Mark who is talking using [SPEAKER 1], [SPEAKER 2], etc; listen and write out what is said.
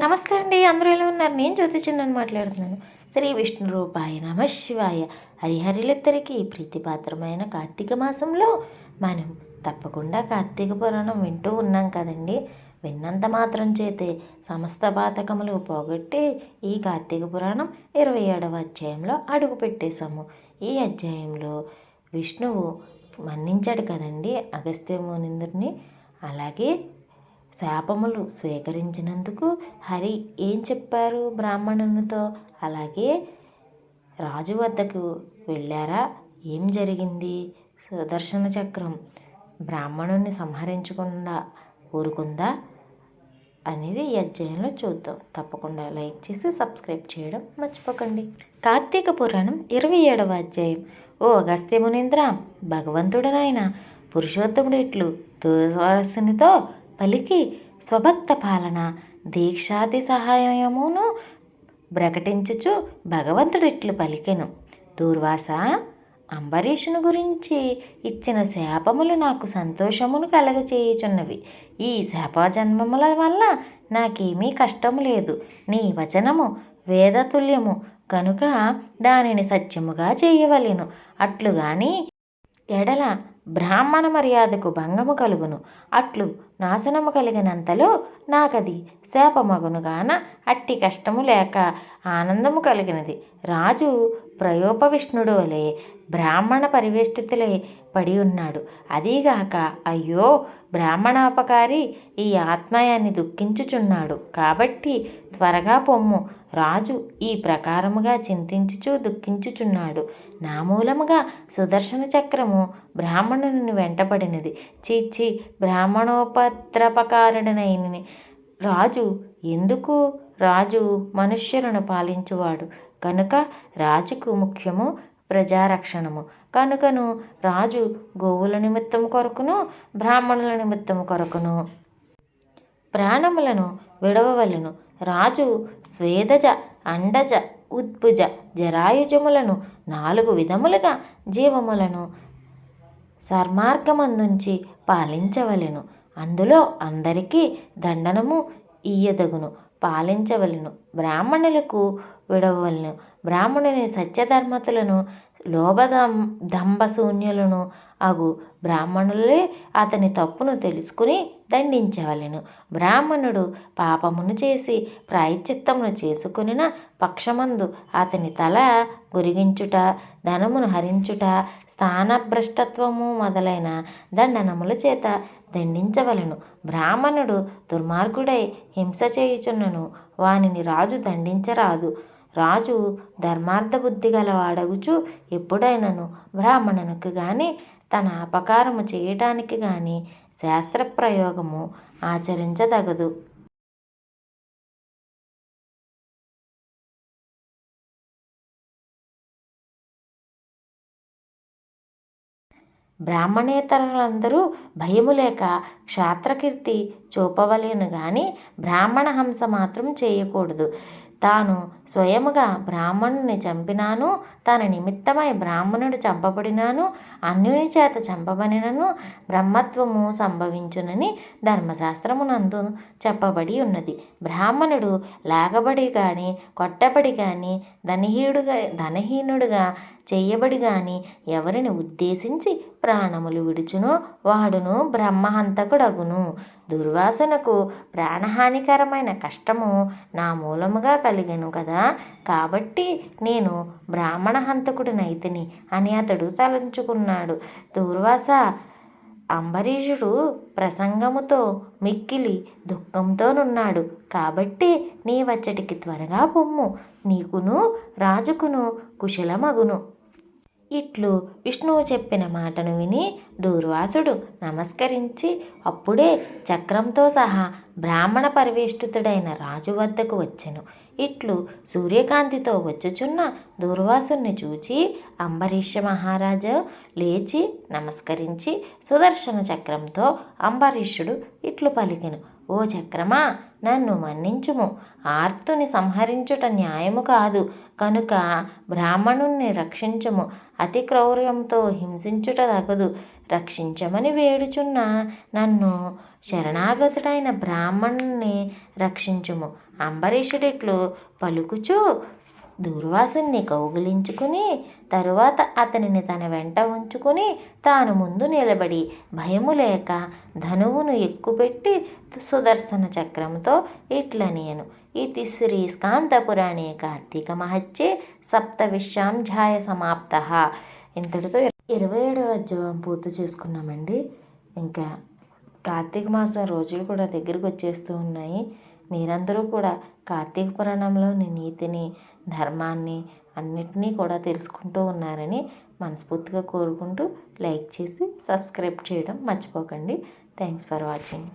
[SPEAKER 1] నమస్తే అండి అందరూ ఎలా ఉన్నారు? నేను జ్యోతి చిన్నని మాట్లాడుతున్నాను. శ్రీ విష్ణు రూపాయ నమ శివాయ. హరిహరిలిద్దరికీ ప్రీతిపాత్రమైన కార్తీక మాసంలో మనం తప్పకుండా కార్తీక పురాణం వింటూ ఉన్నాం కదండి. విన్నంత మాత్రం చేతే సమస్త పాతకములు పోగొట్టి ఈ కార్తీక పురాణం ఇరవై ఏడవ అధ్యాయంలో అడుగు పెట్టేశాము. ఈ అధ్యాయంలో విష్ణువు మన్నించాడు కదండి అగస్త్య మునిందుడిని అలాగే శాపములు స్వీకరించినందుకు హరి ఏం చెప్పారు బ్రాహ్మణునితో? అలాగే రాజు వద్దకు వెళ్ళారా? ఏం జరిగింది? సుదర్శన చక్రం బ్రాహ్మణుని సంహరించకుండా ఊరుకుందా? అనేది ఈ అధ్యాయంలో చూద్దాం. తప్పకుండా లైక్ చేసి సబ్స్క్రైబ్ చేయడం మర్చిపోకండి. కార్తీక పురాణం ఇరవై ఏడవ అధ్యాయం. ఓ అగస్త్య మునీంద్ర భగవంతుడనైన పురుషోత్తముడు ఇట్లు దుర్వాసునితో పలికి స్వభక్త పాలన దీక్షాది సహాయమును ప్రకటించుచు భగవంతుడిట్లు పలికెను. దూర్వాస అంబరీషుని గురించి ఇచ్చిన శాపములు నాకు సంతోషమును కలగచేయుచున్నవి. ఈ శాపజన్మముల వల్ల నాకేమీ కష్టము లేదు. నీ వచనము వేదతుల్యము. కనుక దానిని సత్యముగా చేయవలెను. అట్లుగాని ఎడల బ్రాహ్మణ మర్యాదకు భంగము కలుగును. అట్లు నాశనము కలిగినంతలో నాకది శాపమగునుగాన అట్టి కష్టము లేక ఆనందము కలిగినది. రాజు ప్రయోపవిష్ణుడు వలె బ్రాహ్మణ పరివేష్టితులై పడి ఉన్నాడు. అదీగాక అయ్యో బ్రాహ్మణాపకారి ఈ ఆత్మయాన్ని దుఃఖించుచున్నాడు. కాబట్టి త్వరగా పొమ్ము. రాజు ఈ ప్రకారముగా చింతించుచు దుఃఖించుచున్నాడు. నా మూలముగా సుదర్శన చక్రము బ్రాహ్మణుని వెంటబడినది చీచి బ్రాహ్మణోపద్రపకారుడనైన రాజు ఎందుకు? రాజు మనుష్యులను పాలించువాడు. కనుక రాజుకు ముఖ్యము ప్రజారక్షణము. కనుకను రాజు గోవుల నిమిత్తం కొరకును బ్రాహ్మణుల నిమిత్తం కొరకును. ప్రాణములను విడవవలను. రాజు స్వేదజ అండజ ఉద్భుజ జరాయుజములను నాలుగు విధములుగా జీవములను సర్మార్గమందుంచి పాలించవలెను. అందులో అందరికీ దండనము ఇయ్యదగును పాలించవలెను బ్రాహ్మణులకు విడవలను బ్రాహ్మణుని సత్యధర్మతులను లోభదం దంభశూన్యులను అగు బ్రాహ్మణులే అతని తప్పును తెలుసుకుని దండించవలెను. బ్రాహ్మణుడు పాపమును చేసి ప్రాయశ్చిత్తమును చేసుకునిన పక్షమందు అతని తల గురిగించుట ధనమును హరించుట స్థానభ్రష్టత్వము మొదలైన దండనముల చేత దండించవలను. బ్రాహ్మణుడు దుర్మార్గుడై హింస చేయుచున్నను. వానిని రాజు దండించరాదు. రాజు ధర్మార్థ బుద్ధి గలవాడగుచు ఎప్పుడైనను బ్రాహ్మణునికి కానీ తన అపకారము చేయటానికి కానీ శాస్త్రప్రయోగము ఆచరించదగదు. బ్రాహ్మణేతరులందరూ భయము లేక క్షాత్రకీర్తి చూపవలేను గాని బ్రాహ్మణ హంస మాత్రం చేయకూడదు. తాను స్వయముగా బ్రాహ్మణుని చంపినాను తన నిమిత్తమై బ్రాహ్మణుడు చంపబడినాను అన్యుని చేత చంపబడినను బ్రహ్మత్వము సంభవించునని ధర్మశాస్త్రమునందు చెప్పబడి ఉన్నది. బ్రాహ్మణుడు లాగబడి కానీ కొట్టబడి కానీ ధనహీనుడుగా ధనహీనుడుగా చేయబడి గాని ఎవరిని ఉద్దేశించి ప్రాణములు విడుచునో వాడును బ్రహ్మహంతకుడగును. దుర్వాసనకు ప్రాణహానికరమైన కష్టము నా మూలముగా కలిగను కదా. కాబట్టి నేను బ్రాహ్మణ హంతకుడినైతిని అని అతడు తలంచుకున్నాడు. దుర్వాస అంబరీషుడు ప్రసంగముతో మిక్కిలి దుఃఖంతోనున్నాడు. కాబట్టి నీ వచ్చటికి త్వరగా పొమ్ము. నీకును రాజుకును కుశలమగును. ఇట్లు విష్ణువు చెప్పిన మాటను విని దూర్వాసుడు నమస్కరించి అప్పుడే చక్రంతో సహా బ్రాహ్మణ పరివేష్టితుడైన రాజు వద్దకు వచ్చెను. ఇట్లు సూర్యకాంతితో వచ్చుచున్న దూర్వాసుని చూచి అంబరీష మహారాజు లేచి నమస్కరించి సుదర్శన చక్రంతో అంబరీషుడు ఇట్లు పలికెను. ఓ చక్రమా నన్ను మన్నించుము. ఆర్తుని సంహరించుట న్యాయము కాదు. కనుక బ్రాహ్మణుణ్ణి రక్షించము. అతి క్రౌర్యంతో హింసించుట తగదు. రక్షించమని వేడుచున్న నన్ను శరణాగతుడైన బ్రాహ్మణుణ్ణి రక్షించుము. అంబరీషుడిట్లు పలుకుచూ దూర్వాసుని కౌగిలించుకుని తరువాత అతనిని తన వెంట ఉంచుకుని తాను ముందు నిలబడి భయము లేక ధనువును ఎక్కుపెట్టి సుదర్శన చక్రంతో ఇట్లనియను. ఇది శ్రీ స్కాంతపురాణే కార్తీక మహత్యే సప్తవిశ్యాంధ్యాయ సమాప్త. ఇంతటితో ఇరవై ఏడవ అధ్యాయం పూర్తి చేసుకున్నామండి. ఇంకా కార్తీక మాసం రోజులు కూడా దగ్గరికి వచ్చేస్తూ ఉన్నాయి. మీరందరూ కూడా కార్తీక పురాణంలోని నీతిని ధర్మాన్ని అన్నిటినీ కూడా తెలుసుకుంటూ ఉన్నారని మనస్ఫూర్తిగా కోరుకుంటూ లైక్ చేసి సబ్స్క్రైబ్ చేయడం మర్చిపోకండి. Thanks for watching.